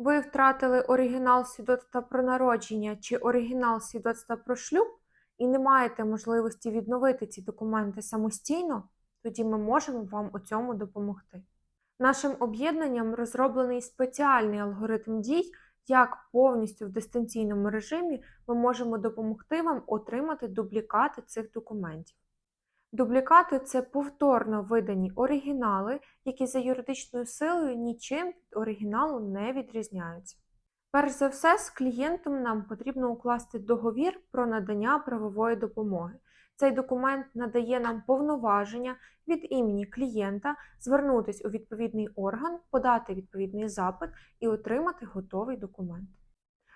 Ви втратили оригінал свідоцтва про народження чи оригінал свідоцтва про шлюб і не маєте можливості відновити ці документи самостійно, тоді ми можемо вам у цьому допомогти. Нашим об'єднанням розроблений спеціальний алгоритм дій, як повністю в дистанційному режимі ми можемо допомогти вам отримати дублікати цих документів. Дублікати це повторно видані оригінали, які за юридичною силою нічим від оригіналу не відрізняються. Перш за все, з клієнтом нам потрібно укласти договір про надання правової допомоги. Цей документ надає нам повноваження від імені клієнта звернутися у відповідний орган, подати відповідний запит і отримати готовий документ.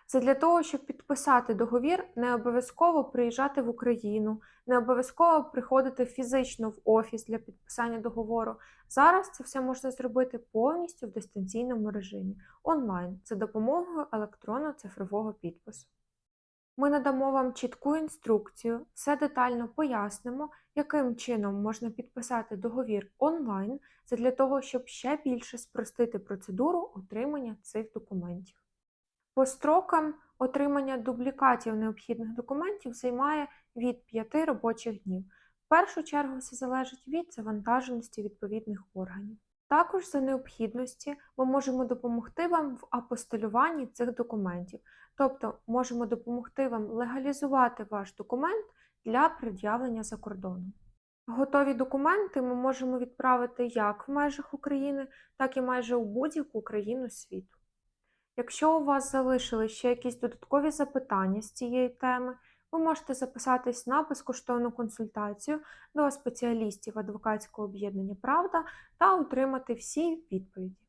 Це для того, щоб підписати договір, не обов'язково приїжджати в Україну, не обов'язково приходити фізично в офіс для підписання договору. Зараз це все можна зробити повністю в дистанційному режимі, онлайн, за допомогою електронно-цифрового підпису. Ми надамо вам чітку інструкцію, все детально пояснимо, яким чином можна підписати договір онлайн, для того, щоб ще більше спростити процедуру отримання цих документів. По строкам отримання дублікатів необхідних документів займає від 5 робочих днів. В першу чергу це залежить від завантаженості відповідних органів. Також за необхідності ми можемо допомогти вам в апостилюванні цих документів, тобто можемо допомогти вам легалізувати ваш документ для пред'явлення за кордоном. Готові документи ми можемо відправити як в межах України, так і майже у будь-яку країну світу. Якщо у вас залишили ще якісь додаткові запитання з цієї теми, ви можете записатись на безкоштовну консультацію до спеціалістів адвокатського об'єднання Правда та отримати всі відповіді.